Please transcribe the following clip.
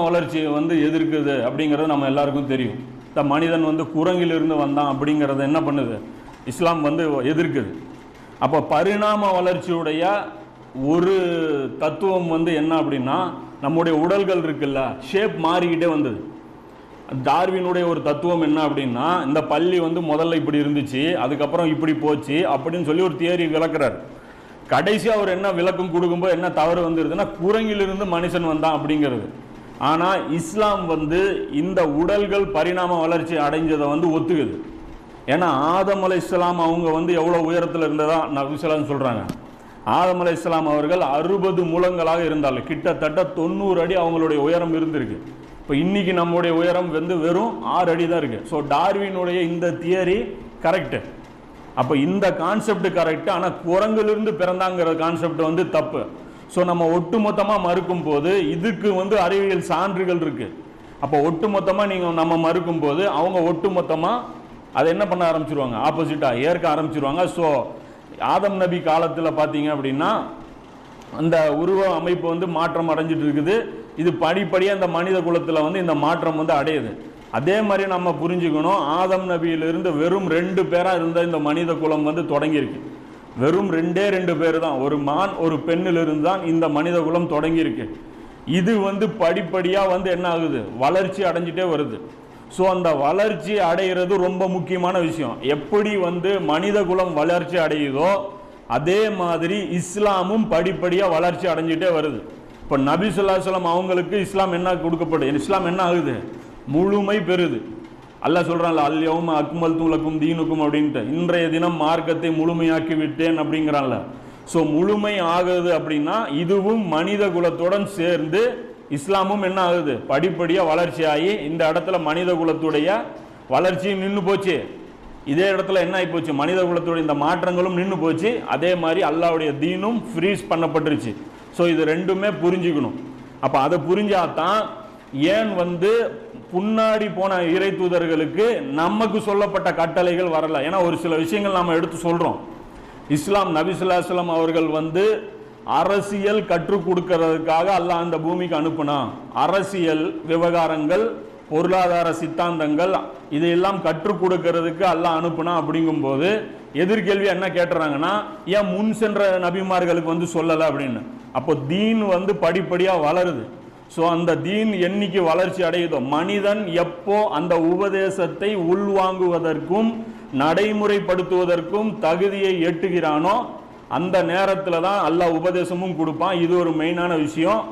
வளர்ச்சியை வந்து எதிர்க்குது அப்படிங்கிறது நம்ம எல்லாருக்கும் தெரியும். இந்த மனிதன் வந்து குரங்கிலிருந்து வந்தான் அப்படிங்கிறத என்ன பண்ணுது? இஸ்லாம் வந்து எதிர்க்குது. அப்போ பரிணாம வளர்ச்சியுடைய ஒரு தத்துவம் வந்து என்ன அப்படின்னா நம்முடைய உடல்கள் இருக்குல்ல ஷேப் மாறிக்கிட்டே வந்தது. டார்வினுடைய ஒரு தத்துவம் என்ன அப்படின்னா இந்த பள்ளி வந்து முதல்ல இப்படி இருந்துச்சு அதுக்கப்புறம் இப்படி போச்சு அப்படின்னு சொல்லி ஒரு தியரி விளக்குறாரு. கடைசி அவர் என்ன விளக்கம் கொடுக்கும்போது என்ன தவறு வந்துருதுன்னா குரங்கிலிருந்து மனுஷன் வந்தான் அப்படிங்கிறது. ஆனால் இஸ்லாம் வந்து இந்த உடல்கள் பரிணாம வளர்ச்சி அடைஞ்சதை வந்து ஒத்துக்குது. ஏன்னா ஆதம் அலை இஸ்லாம் அவங்க வந்து எவ்வளோ உயரத்தில் இருந்ததா நபிசலாம் சொல்கிறாங்க ஆதம் அலை இஸ்லாம் அவர்கள் அறுபது முழங்களாக இருந்தார்கள். கிட்டத்தட்ட தொண்ணூறு அடி அவங்களுடைய உயரம் இருந்திருக்கு. இப்போ இன்றைக்கி நம்முடைய உயரம் வந்து வெறும் ஆறு அடி தான் இருக்குது ஸோ டார்வினுடைய இந்த தியரி கரெக்டு அப்போ இந்த கான்செப்ட் கரெக்டு ஆனால் குரங்கிலிருந்து பிறந்தாங்கிற கான்செப்ட் வந்து தப்பு. ஸோ நம்ம ஒட்டுமொத்தமாக மறுக்கும் போது இதுக்கு வந்து அறிவியல் சான்றுகள் இருக்கு. அப்போ ஒட்டுமொத்தமாக நீங்கள் நம்ம மறுக்கும் போது அவங்க ஒட்டுமொத்தமாக அதை என்ன பண்ண ஆரம்பிச்சிருவாங்க? ஆப்போசிட்டாக ஏற்க ஆரம்பிச்சிருவாங்க. ஸோ ஆதம் நபி காலத்தில் பார்த்தீங்க அப்படின்னா அந்த உருவ அமைப்பு வந்து மாற்றம் அடைஞ்சிட்டு இருக்குது. இது படிப்படியாக இந்த மனித குலத்தில் வந்து இந்த மாற்றம் வந்து அடையுது. அதே மாதிரி நம்ம புரிஞ்சுக்கணும் ஆதம் நபியிலிருந்து வெறும் ரெண்டு பேராக இருந்த இந்த மனித குலம் வந்து தொடங்கியிருக்கு. வெறும் ரெண்டே ரெண்டு பேர் தான் ஒரு மான் ஒரு பெண்ணிலிருந்து தான் இந்த மனித குலம் தொடங்கியிருக்கு. இது வந்து படிப்படியாக வந்து என்ன ஆகுது? வளர்ச்சி அடைஞ்சிட்டே வருது. ஸோ அந்த வளர்ச்சி அடைகிறது ரொம்ப முக்கியமான விஷயம். எப்படி வந்து மனித குலம் வளர்ச்சி அடையுதோ அதே மாதிரி இஸ்லாமும் படிப்படியாக வளர்ச்சி அடைஞ்சிட்டே வருது. இப்போ நபி சொல்லாஸ்லாம் அவங்களுக்கு இஸ்லாம் என்ன கொடுக்கப்படுது? இஸ்லாம் என்ன ஆகுது? முழுமை பெறுது. அல்லாஹ் சொல்கிறான்ல அல்யவும் அக்மல் தூலக்கும் தீனுக்கும் அப்படின்ட்டு. இன்றைய தினம் மார்க்கத்தை முழுமையாக்கி விட்டேன் அப்படிங்கிறான்ல. ஸோ முழுமை ஆகுது அப்படின்னா இதுவும் மனித குலத்துடன் சேர்ந்து இஸ்லாமும் என்ன ஆகுது? படிப்படியாக வளர்ச்சி ஆகி இந்த இடத்துல மனித குலத்துடைய வளர்ச்சியும் நின்று போச்சு. இதே இடத்துல என்ன ஆகி போச்சு? மனித குலத்துடைய இந்த மாற்றங்களும் நின்று போச்சு. அதே மாதிரி அல்லாவுடைய தீனும் ஃப்ரீஸ் பண்ணப்பட்டுருச்சு. ஸோ இது ரெண்டுமே புரிஞ்சுக்கணும். அப்போ அதை புரிஞ்சாதான் ஏன் வந்து முன்னாடி போன இறை தூதர்களுக்கு நமக்கு சொல்லப்பட்ட கட்டளைகள் வரல? ஏன்னா ஒரு சில விஷயங்கள் நாம் எடுத்து சொல்றோம். இஸ்லாம் நபிசுல்லாஸ்லாம் அவர்கள் வந்து அரசியல் கற்றுக் கொடுக்கறதுக்காக அல்லாஹ் அந்த பூமிக்கு அனுப்புனா அரசியல் விவகாரங்கள் பொருளாதார சித்தாந்தங்கள் இதையெல்லாம் கற்றுக் கொடுக்கறதுக்கு அல்லாஹ் அனுப்புனா அப்படிங்கும்போது எதிர்கேள்வி என்ன கேட்டுறாங்கன்னா ஏன் முன் சென்ற நபிமார்களுக்கு வந்து சொல்லலை அப்படின்னு? அப்போ தீன் வந்து படிப்படியாக வளருது. ஸோ அந்த தீன் என்னைக்கு வளர்ச்சி அடையுதோ மனிதன் எப்போ அந்த உபதேசத்தை உள்வாங்குவதற்கும் நடைமுறைப்படுத்துவதற்கும் தகுதியை எட்டுகிறானோ அந்த நேரத்தில் தான் எல்லா உபதேசமும் கொடுப்பான். இது ஒரு மெயினான விஷயம்.